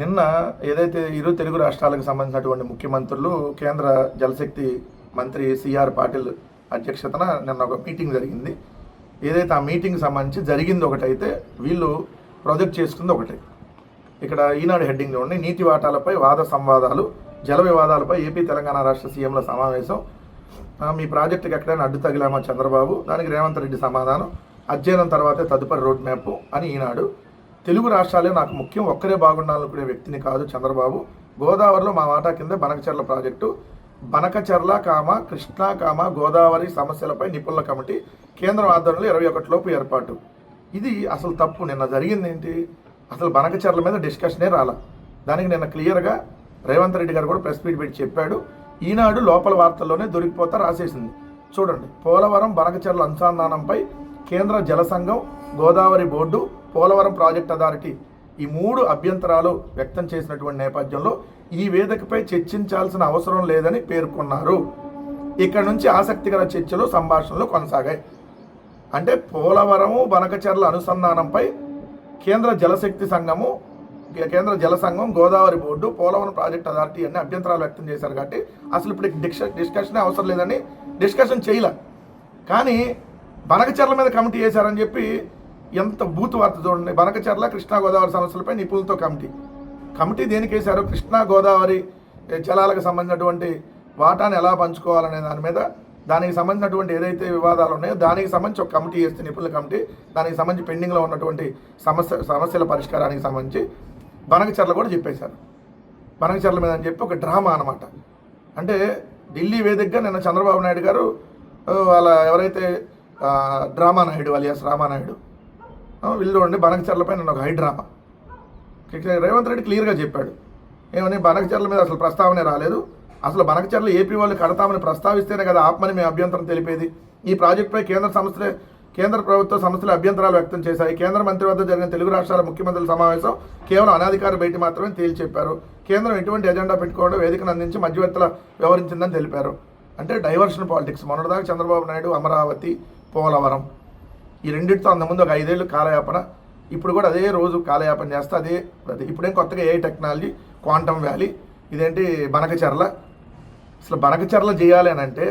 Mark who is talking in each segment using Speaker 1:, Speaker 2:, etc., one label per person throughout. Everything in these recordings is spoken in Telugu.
Speaker 1: నిన్న ఏదైతే ఇరు తెలుగు రాష్ట్రాలకు సంబంధించినటువంటి ముఖ్యమంత్రులు కేంద్ర జలశక్తి మంత్రి సిఆర్ పాటిల్ అధ్యక్షతన నిన్న ఒక మీటింగ్ జరిగింది. ఏదైతే ఆ మీటింగ్ సంబంధించి జరిగింది ఒకటైతే వీళ్ళు ప్రొజెక్ట్ చేసుకుంది ఒకటి. ఇక్కడ ఈనాడు హెడ్డింగ్లో ఉండి నీటి వాటాలపై వాద సంవాదాలు జల వివాదాలపై ఏపీ తెలంగాణ రాష్ట్ర సీఎంల సమావేశం. మీ ప్రాజెక్టుకి ఎక్కడైనా అడ్డు తగిలామా చంద్రబాబు? దానికి రేవంత్ రెడ్డి సమాధానం. అధ్యయనం తర్వాతే తదుపరి రోడ్ మ్యాప్ అని ఈనాడు తెలుగు రాష్ట్రాలే నాకు ముఖ్యం. ఒక్కరే బాగుండాలనుకునే వ్యక్తిని కాదు చంద్రబాబు. గోదావరిలో మా వాటా కింద బనకచర్ల ప్రాజెక్టు. బనకచర్ల కామ కృష్ణా కామ గోదావరి సమస్యలపై నిపుణుల కమిటీ కేంద్రం ఆధ్వర్యంలో ఇరవై ఒకటిలోపు ఏర్పాటు. ఇది అసలు తప్పు. నిన్న జరిగింది ఏంటి? అసలు బనకచర్ల మీద డిస్కషనే రాలా. దానికి నిన్న క్లియర్గా రేవంత్ రెడ్డి గారు కూడా ప్రెస్ మీట్ పెట్టి చెప్పాడు. ఈనాడు లోపల వార్తల్లోనే దొరికిపోతా రాసేసింది. చూడండి. పోలవరం బనకచర్ల అనుసంధానంపై కేంద్ర జల సంఘం Godavari board Polavaram project authority ఈ మూడు అభ్యంతరాలు వ్యక్తం చేసినటువంటి నేపథ్యంలో ఈ వేదికపై చర్చించాల్సిన అవసరం లేదని పేర్కొన్నారు. ఇక్కడ నుంచి ఆసక్తికర చర్చలు సంభాషణలు కొనసాగాయి. అంటే పోలవరము బనకచర్ల అనుసంధానంపై కేంద్ర జలశక్తి సంఘము కేంద్ర జల సంఘం Godavari board Polavaram project authority అన్ని అభ్యంతరాలు వ్యక్తం చేశారు కాబట్టి అసలు ఇప్పుడు డిస్క డిస్కషన్ అవసరం లేదని డిస్కషన్ చేయలే. కానీ బనకచర్ల మీద కమిటీ వేశారని చెప్పి ఎంత బూత్ వార్త చూడండి. బనకచర్ల కృష్ణా గోదావరి సమస్యలపై నిపుణులతో కమిటీ. కమిటీ దేనికి వేశారు? కృష్ణా గోదావరి జలాలకు సంబంధించినటువంటి వాటాను ఎలా పంచుకోవాలనే దాని మీద దానికి సంబంధించినటువంటి ఏదైతే వివాదాలు ఉన్నాయో దానికి సంబంధించి ఒక కమిటీ వేస్తే నిపుణుల కమిటీ దానికి సంబంధించి పెండింగ్లో ఉన్నటువంటి సమస్య సమస్యల పరిష్కారానికి సంబంధించి బనకచర్ల కూడా చెప్పేశారు. బనకచర్ల మీద అని చెప్పి ఒక డ్రామా అనమాట అంటే ఢిల్లీ వేదికగా నిన్న చంద్రబాబు నాయుడు గారు వాళ్ళ ఎవరైతే డ్రామా నాయుడు అలియాస్ రామానాయుడు వీళ్ళు చూడండి బనకచెర్లపై నిన్న ఒక హై డ్రామా. రేవంత్ రెడ్డి క్లియర్గా చెప్పాడు. ఏమని బనకచర్ల మీద అసలు ప్రస్తావనే రాలేదు. అసలు బనకచర్ల ఏపీ వాళ్ళు కడతామని ప్రస్తావిస్తేనే కదా ఆత్మని మేము అభ్యంతరం తెలిపేది. ఈ ప్రాజెక్టుపై కేంద్ర సంస్థలే కేంద్ర ప్రభుత్వ సంస్థలు అభ్యంతరాలు వ్యక్తం చేశాయి. కేంద్ర మంత్రి వద్ద జరిగిన తెలుగు రాష్ట్రాల ముఖ్యమంత్రుల సమావేశం కేవలం అనాధికార భేటీ మాత్రమే తేల్చి చెప్పారు కేంద్రం ఎటువంటి ఎజెండా పెట్టుకోవడం వేదికను అందించి మధ్యవర్తుల వ్యవహరించిందని తెలిపారు. అంటే డైవర్షన్ పాలిటిక్స్. మొన్నటిదాకా చంద్రబాబు నాయుడు అమరావతి పోలవరం. ఈ రెండింటితో అంతకుముందు ఒక ఐదేళ్ళు కాలయాపన ఇప్పుడు కూడా అదే రోజు కాలయాపన చేస్తే అదే అదే ఇప్పుడేం కొత్తగా ఏ టెక్నాలజీ క్వాంటమ్ వ్యాలీ ఇదేంటి బనకచర్ల. అసలు బనకచర్ల చేయాలి అని అంటే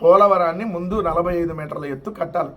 Speaker 1: పోలవరాన్ని ముందు నలభై ఐదు మీటర్ల ఎత్తు కట్టాలి.